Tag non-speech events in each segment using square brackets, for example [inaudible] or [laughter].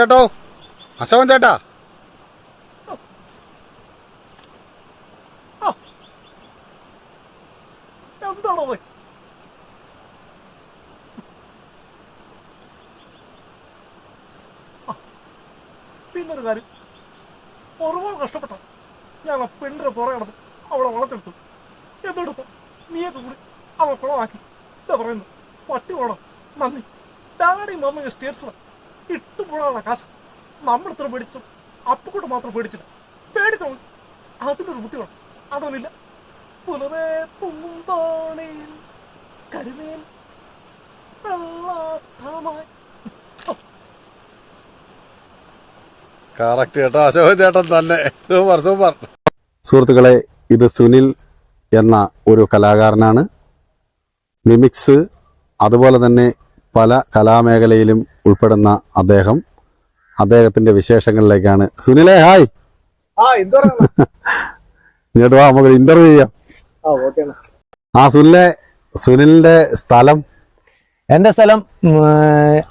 ചേട്ടോ അശോകൻ ചേട്ടാ. പിന്നൊരു കാര്യം. ഒരുപാട് കഷ്ടപ്പെട്ട? ഞാൻ ആ പെണ്ണിന്റെ പുറകെ നടന്നു അവളെ വളച്ചെടുത്തു. എന്തെടുത്തു നീയൊക്കെ കൂടി അവളെ കുളമാക്കി? എന്താ പറയുന്നു. പട്ടി വേണം നന്ദി. ഡാഡി മമ്മ സ്റ്റേറ്റ്സ് ഇട്ടു പോകാനുള്ള കാശ് നമ്മൾ ഇത്ര പേടിച്ചിട്ടും അപ്പക്കൂട്ട് മാത്രം പേടിച്ചില്ല പേടിക്കണം അതിനൊരു ബുദ്ധി വേണം. അതൊന്നുമില്ല. പുലവേ പൊങ്ങും തോണിയിൽ വെള്ളാത്തമായി കറക്റ്റ് കേട്ടോ. അശോക് ചേട്ടൻ തന്നെ. Super super. സുഹൃത്തുക്കളെ ഇത് സുനിൽ എന്ന ഒരു കലാകാരനാണ്. മിമിക്സ് അതുപോലെ തന്നെ പല കലാമേഖലയിലും ഉൾപ്പെടുന്ന അദ്ദേഹം അദ്ദേഹത്തിന്റെ വിശേഷങ്ങളിലേക്കാണ്. സുനിലേ ഹായ്. [laughs] ഇങ്ങോട്ട് വാ നമുക്ക് ഇന്റർവ്യൂ ചെയ്യാം. ആ ഓക്കെ ആ സുനിലെ സുനിലിന്റെ സ്ഥലം? എന്റെ സ്ഥലം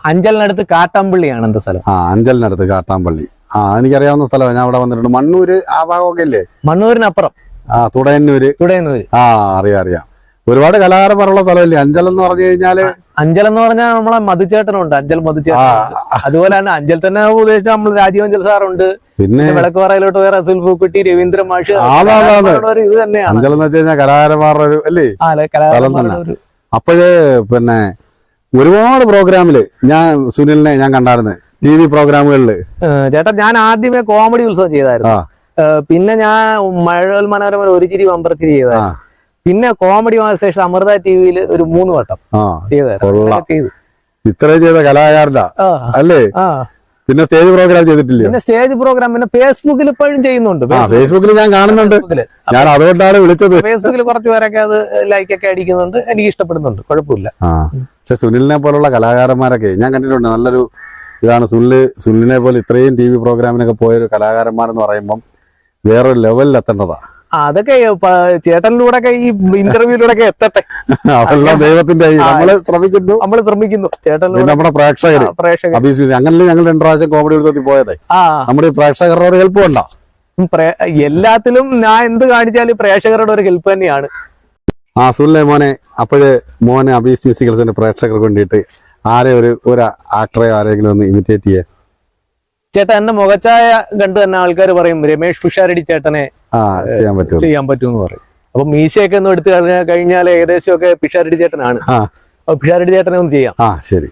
അഞ്ചലിനടുത്ത് കാട്ടാമ്പള്ളിയാണ് എന്റെ സ്ഥലം. ആ അഞ്ചലിനടുത്ത് കാട്ടാമ്പള്ളി. ആ എനിക്കറിയാവുന്ന സ്ഥലമാണ് ഞാൻ അവിടെ വന്നിട്ടുണ്ട്. മണ്ണൂര് ആ ഭാഗമൊക്കെ ഇല്ലേ? മണ്ണൂരിനപ്പുറം. ആ തുടയന്നൂര്. തുടയന്നൂര്. ആ അറിയാം അറിയാം. ഒരുപാട് കലാകാരന്മാരുള്ള സ്ഥലമല്ലേ? അഞ്ചൽ എന്ന് പറഞ്ഞു കഴിഞ്ഞാൽ അഞ്ചൽ എന്ന് പറഞ്ഞാൽ നമ്മളെ മധുചേട്ടനുണ്ട് അഞ്ചൽ മധുചേട്ടൻ. അതുപോലെ തന്നെ അഞ്ചൽ തന്നെ ഉദ്ദേശിച്ച നമ്മൾ രാജീവ് അഞ്ചൽ സാറുണ്ട്. പിന്നെ വിളക്ക് വിളക്കുപാറയിലോട്ട് വേറെ അസുൽ പൂക്കുട്ടി രവീന്ദ്ര മാഷ്. ഇത് തന്നെയാണ്. അഞ്ചൽ എന്ന് വെച്ച് കഴിഞ്ഞാൽ കലാകാരന്മാരുടെ ഒരു അല്ലേ? ഒരു അപ്പോഴ് പിന്നെ ഒരുപാട് പ്രോഗ്രാമിൽ ഞാൻ സുനിലിനെ ഞാൻ കണ്ടായിരുന്നു. ടി വി പ്രോഗ്രാമുകളിൽ. ഏഹ്, ചേട്ടാ ഞാൻ ആദ്യമേ കോമഡി ഉത്സവം ചെയ്തായിരുന്നു. പിന്നെ ഞാൻ മഴവൽ മനോരമ ഒരു ചിരി വമ്പർച്ചിരി ചെയ്തായിരുന്നു. പിന്നെ കോമഡി ശേഷം അമൃത ടി വിയിൽ ഒരു മൂന്ന് വട്ടം കൊള്ളാം. ചെയ്തു. കലാകാരനാ അല്ലേ? പിന്നെ സ്റ്റേജ് പ്രോഗ്രാം ചെയ്തിട്ടില്ല പിന്നെ സ്റ്റേജ് പ്രോഗ്രാം പിന്നെ ഫേസ്ബുക്കിൽ ഇപ്പോഴും ചെയ്യുന്നുണ്ട്. ഫേസ്ബുക്കിൽ ഞാൻ കാണുന്നുണ്ട്. ഞാൻ അതുകൊണ്ടാണ് വിളിച്ചത്. ഫേസ്ബുക്കിൽ കുറച്ച് പേരൊക്കെ അത് ലൈക്ക് ഒക്കെ അടിക്കുന്നുണ്ട്. എനിക്ക് ഇഷ്ടപ്പെടുന്നുണ്ട്. കുഴപ്പമില്ല. പക്ഷെ സുനിലിനെ പോലുള്ള കലാകാരന്മാരൊക്കെ ഞാൻ കണ്ടിട്ടുണ്ട്. നല്ലൊരു ഇതാണ് സുനിൽ. സുനിലിനെ പോലെ ഇത്രയും ടി വി പ്രോഗ്രാമിനൊക്കെ പോയൊരു കലാകാരന്മാരെന്ന് പറയുമ്പം വേറൊരു ലെവലിൽ എത്തേണ്ടതാ. ആ, അതൊക്കെ ചേട്ടനിലൂടെ ഒക്കെ ഈ ഇന്റർവ്യൂലൂടെ ഒക്കെ എത്തട്ടെ. [laughs] അതെല്ലാം ദൈവത്തിന്റെ. നമ്മൾ ശ്രമിക്കുന്നു. നമ്മൾ ശ്രമിക്കുന്നു. ചേട്ടനിലൂടെ. നമ്മുടെ പ്രേക്ഷകർ പ്രേക്ഷകർ അങ്ങനെ ഞങ്ങൾ രണ്ടു പ്രാവശ്യം കോമഡി എടുത്തി പോയതേ. നമ്മുടെ പ്രേക്ഷകരുടെ ഒരു ഹെൽപ്പ് ഉണ്ടോ എല്ലാത്തിലും ഞാൻ എന്ത് കാണിച്ചാലും പ്രേക്ഷകരുടെ ഒരു ഹെൽപ്പ് തന്നെയാണ്. ആ സുല്ലേ മോനെ അപ്പോഴ് മോനെ അബീസ് മ്യൂസിക്കൽസിന്റെ പ്രേക്ഷകർക്ക് വേണ്ടിയിട്ട് ആരെ ഒരു ഒരു ആക്ടറെയോ ആരെങ്കിലും ഒന്ന് ഇമിറ്റേറ്റ് ചെയ്യേ. ചേട്ടാ എന്റെ മുഖച്ചായ കണ്ട് തന്നെ ആൾക്കാർ പറയും രമേഷ് പിഷാരടി ചേട്ടനെ ആ ചെയ്യാൻ പറ്റും ചെയ്യാൻ പറ്റുമെന്ന് പറയും. അപ്പൊ മീശയൊക്കെ ഒന്ന് എടുത്തു കഴിഞ്ഞാൽ കഴിഞ്ഞാൽ ഏകദേശം ഒക്കെ പിഷാരടി ചേട്ടനാണ്. ആ. അപ്പൊ പിഷാരടി ചേട്ടനെ ഒന്ന് ചെയ്യാം. ആ ശരി.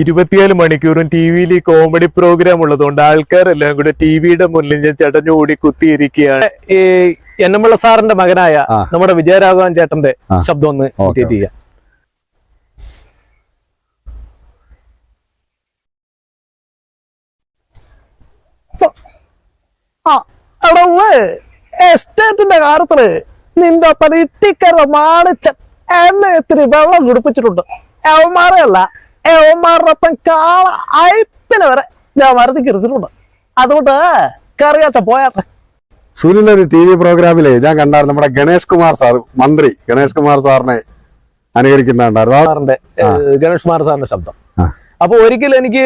ഇരുപത്തിനാല് മണിക്കൂറും ടി വിയിൽ ഈ കോമഡി പ്രോഗ്രാം ഉള്ളതുകൊണ്ട് ആൾക്കാരെല്ലാം കൂടെ ടി വിയുടെ മുന്നിൽ ഞാൻ ചടഞ്ഞുകൂടി കുത്തിയിരിക്കുകയാണ്. ഈ എന്നമ്പിള്ള സാറിന്റെ മകനായ നമ്മുടെ വിജയരാഘവൻ ചേട്ടന്റെ. ശബ്ദം ഒന്ന് ചെയ്യാം. ഉവ്വ്, എസ്റ്റേറ്റിന്റെ കാര്യത്തിൽ നിന്റെ പരിത്തിക്കര മാണിച്ച എന്നെ ഇത്തിരി വെള്ളം കുടിപ്പിച്ചിട്ടുണ്ട്. എവന്മാരെയല്ല എവന്മാരുടെ ഒപ്പം കാള അയപ്പിനെ വരെ ഞാൻ മരത്തിക്ക് ഇരുത്തിട്ടുണ്ട് അതുകൊണ്ട് കറിയാത്ത പോയാട്ടെ സുനിൽ ഒരു ടി വി പ്രോഗ്രാമിലെ ഞാൻ കണ്ടായിരുന്നു. നമ്മുടെ ഗണേഷ് കുമാർ സാർ മന്ത്രി ഗണേഷ് കുമാർ സാറിനെ അനുകരിക്കുന്നുണ്ടായിരുന്നു സാറിന്റെ ഗണേഷ് കുമാർ സാറിന്റെ ശബ്ദം. ആ. അപ്പൊ ഒരിക്കലും എനിക്ക്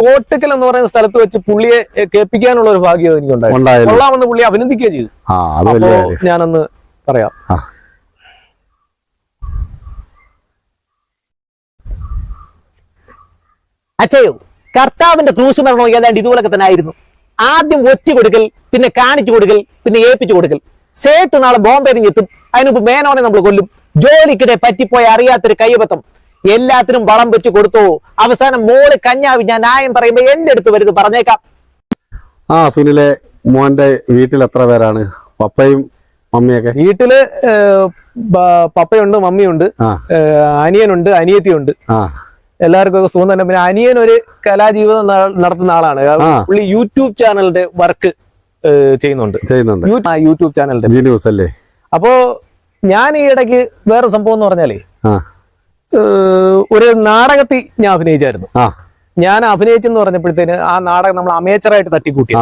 കോട്ടക്കൽ എന്ന് പറയുന്ന സ്ഥലത്ത് വെച്ച് പുള്ളിയെ കേൾപ്പിക്കാനുള്ള ഒരു ഭാഗ്യം എനിക്ക് ഉണ്ടായി ഉണ്ടായിരുന്നു കൊള്ളാമെന്ന് പുള്ളി അഭിനന്ദിക്കുകയും ചെയ്തു. അപ്പോ ഞാനൊന്ന് പറയാം. അച്ഛയോ കർത്താവിന്റെ ക്രൂശ് മരണോ ഏതാണ്ട് ഇതുപോലൊക്കെ തന്നെ ആയിരുന്നു ആദ്യം ഒറ്റ കൊടുക്കൽ പിന്നെ കാണിച്ചു കൊടുക്കൽ പിന്നെ ഏൽപ്പിച്ചു കൊടുക്കൽ. സേട്ട് നാളെ ബോംബെ എത്തും അതിനുമ്പ് മേനോനെ നമ്മൾ കൊല്ലും. ജോലിക്കിടെ പറ്റിപ്പോയ അറിയാത്തൊരു കയ്യബത്തം എല്ലാത്തിനും വളം വെച്ച് കൊടുത്തു. അവസാനം മോൾ കഞ്ഞാവി ഞാൻ ന്യായം പറയുമ്പോ എന്റെ അടുത്ത് വരുത് പറഞ്ഞേക്കാം. ആ സുനിലെ മോന്റെ വീട്ടിൽ എത്ര പേരാണ്? പപ്പയും മമ്മിയൊക്കെ? വീട്ടിൽ പപ്പയുണ്ട് മമ്മിയുണ്ട് അനിയനുണ്ട് അനിയത്തിയുണ്ട്. ആ. എല്ലാവർക്കും ഒക്കെ സുഖം തന്നെ. പിന്നെ അനിയൻ ഒരു കലാജീവിതം നടത്തുന്ന ആളാണ്. പുള്ളി യൂട്യൂബ് ചാനലിന്റെ വർക്ക് ചെയ്യുന്നുണ്ട്. ചെയ്യുന്നുണ്ട്. ആ, യൂട്യൂബ് ചാനലിന്റെ. ജി ന്യൂസ് അല്ലേ? അപ്പോ ഞാൻ ഈ ഇടയ്ക്ക് വേറെ സംഭവം എന്ന് പറഞ്ഞാലേ ഒരു നാടകത്തിൽ ഞാൻ അഭിനയിച്ചായിരുന്നു. ഞാൻ അഭിനയിച്ചെന്ന് പറഞ്ഞപ്പോഴത്തേന് ആ നാടകം നമ്മൾ അമേച്ചറായിട്ട് തട്ടിക്കൂട്ടി.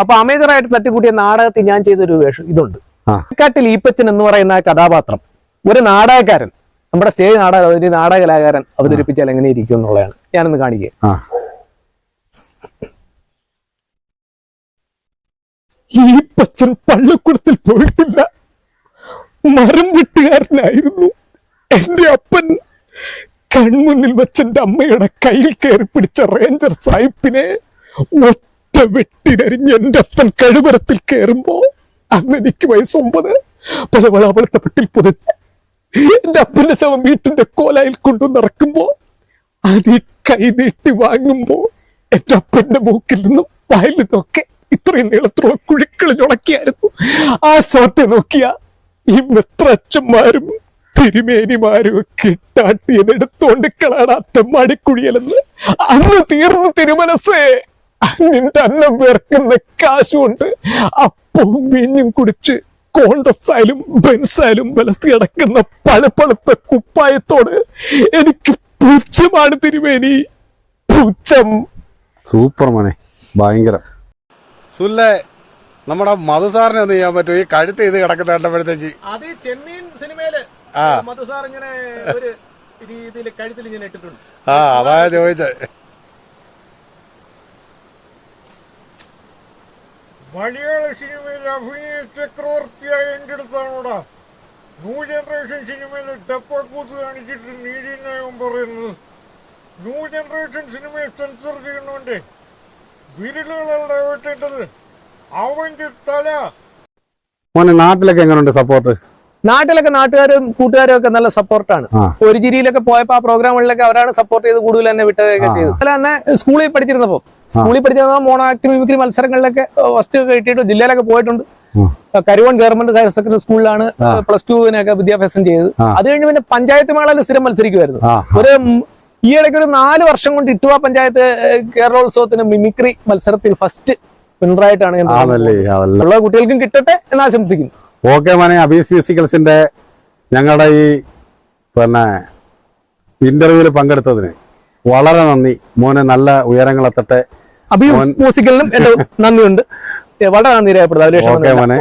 അപ്പൊ അമേച്ചറായിട്ട് തട്ടിക്കൂട്ടിയ നാടകത്തിൽ ഞാൻ ചെയ്തൊരു വേഷം ഇതുണ്ട്. കാട്ടിൽ ഈപ്പച്ചൻ എന്ന് പറയുന്ന കഥാപാത്രം ഒരു നാടകക്കാരൻ നമ്മുടെ സ്റ്റേജ് നാടക ഒരു നാടക കലാകാരൻ അവതരിപ്പിച്ചാൽ എങ്ങനെ ഇരിക്കും എന്നുള്ളതാണ്. ഞാനൊന്ന് കാണിക്കുക ഈപ്പച്ചൻ ഈ പച്ചൻ പള്ളിക്കുടത്തിൽ പോയിട്ടില്ല. മരം വെട്ടുകാരനായിരുന്നു. എന്റെ അപ്പൻ കൺമുന്നിൽ വെച്ചെന്റെ അമ്മയുടെ കയ്യിൽ കയറി പിടിച്ച റേഞ്ചർ സാഹിബിനെ ഒറ്റ വെട്ടിനരിഞ്ഞ് എന്റെ അപ്പൻ കഴുവരത്തിൽ കയറുമ്പോ അന്ന് എനിക്ക് വയസ്സൊമ്പത് പല പല വെളുത്തപ്പെട്ടിൽ പുതച്ച് എന്റെ അപ്പന്റെ ശവം വീട്ടിന്റെ കോലായിൽ കൊണ്ടു നടക്കുമ്പോ അത് കൈ നീട്ടി വാങ്ങുമ്പോ എന്റെ അപ്പന്റെ മൂക്കിൽ നിന്നും വായിൽ നിന്നൊക്കെ ഇത്രയും നീളത്തിലുള്ള കുഴിക്കൾ ഉണക്കിയായിരുന്നു. ആ ശവത്തെ നോക്കിയ ഈ മെത്രച്ചന്മാരും തിരുമേനിമാരും ഒക്കെ ഇട്ടാട്ടിയത് എടുത്തോണ്ട് കളാടാത്ത മടിക്കുഴിയലെന്ന്. അന്ന് തീർന്നു തിരുമനസ്സേ. നിന്റെ അന്നം വേർക്കുന്ന കാശുകൊണ്ട് അപ്പവും മീഞ്ഞും കുടിച്ച് കോൺഗ്രസ്സായാലും ബെൻസായാലും വലസി കിടക്കുന്ന പളപ്പളുത്ത കുപ്പായത്തോട് എനിക്ക് പൂച്ചമാണ് തിരുമേനി. പൂച്ചം സൂപ്പർ മോനെ. ഭയങ്കരം. സുല്ലേ നമ്മുടെ മധുസാറിനെ ഒന്ന് ചെയ്യാൻ പറ്റുമോ ഈ കഴുത്ത് ഇത് കിടക്കുന്ന കണ്ടപ്പോഴത്തേക്ക് അത് ചെന്നൈ സിനിമയിൽ ആ. മധു സാർ ഇങ്ങനെ ഒരു രീതിയിൽ കഴുത്തിൽ ഇങ്ങനെ ഇട്ടിട്ടുണ്ട്. ആ അതാ ചോദിച്ചത് മലയാള സിനിമയിൽ അഭിനയ ചക്രവർത്തിയായ എന്റെ അടുത്താണോടാ? ന്യൂ ജനറേഷൻ സിനിമയിൽ ഡപ്പാക്കൂത്ത് കാണിച്ചിട്ട് നീതിന്യായം പറയുന്നത്. ന്യൂ ജനറേഷൻ സിനിമയെ സെൻസർ ചെയ്യുന്നവന്റെ വിരലുകളല്ല വെട്ടേണ്ടത് അവന്റെ തല. മോനെ നാട്ടിലൊക്കെ എങ്ങനെയുണ്ട് സപ്പോർട്ട്? നാട്ടിലൊക്കെ നാട്ടുകാരും കൂട്ടുകാരും ഒക്കെ നല്ല സപ്പോർട്ടാണ്. ഒരു ജിരിയിലൊക്കെ പോയപ്പോ ആ പ്രോഗ്രാമുകളിലൊക്കെ അവരാണ് സപ്പോർട്ട് ചെയ്ത് കൂടുതൽ തന്നെ വിട്ടതൊക്കെ ചെയ്തു അല്ല തന്നെ സ്കൂളിൽ പഠിച്ചിരുന്നപ്പോ. സ്കൂളിൽ പഠിച്ചിരുന്ന മോണോ ആക്ട് മിമിക്രി മത്സരങ്ങളിലൊക്കെ ഫസ്റ്റ് കിട്ടിയിട്ട് ജില്ലയിലൊക്കെ പോയിട്ടുണ്ട്. കരുവൺ ഗവൺമെന്റ് ഹയർ സെക്കൻഡറി സ്കൂളിലാണ് പ്ലസ് ടുവിനൊക്കെ വിദ്യാഭ്യാസം ചെയ്തത്. അത് കഴിഞ്ഞ് പിന്നെ പഞ്ചായത്ത് മേളയിൽ സ്ഥിരം മത്സരിക്കുമായിരുന്നു ഒരു ഈ ഇടയ്ക്ക് ഒരു നാല് വർഷം കൊണ്ട് ഇട്ടുവ പഞ്ചായത്ത് കേരളോത്സവത്തിന് മിമിക്രി മത്സരത്തിൽ ഫസ്റ്റ് വിന്നറായിട്ടാണ് ഞാൻ ഉള്ള കുട്ടികൾക്കും കിട്ടട്ടെ എന്ന് ആശംസിക്കുന്നു. ഓക്കെ മനെ അബീസ് മ്യൂസിക്കൽസിന്റെ ഞങ്ങളുടെ ഈ പിന്നെ ഇന്റർവ്യൂവിൽ പങ്കെടുത്തതിന് വളരെ നന്ദി. മോനെ നല്ല ഉയരങ്ങളെത്തട്ടെ അബീസ് മ്യൂസിക്കലിനും നന്ദിയുണ്ട്. വളരെ നന്ദി രേഖപ്പെടുത്താം മോനെ.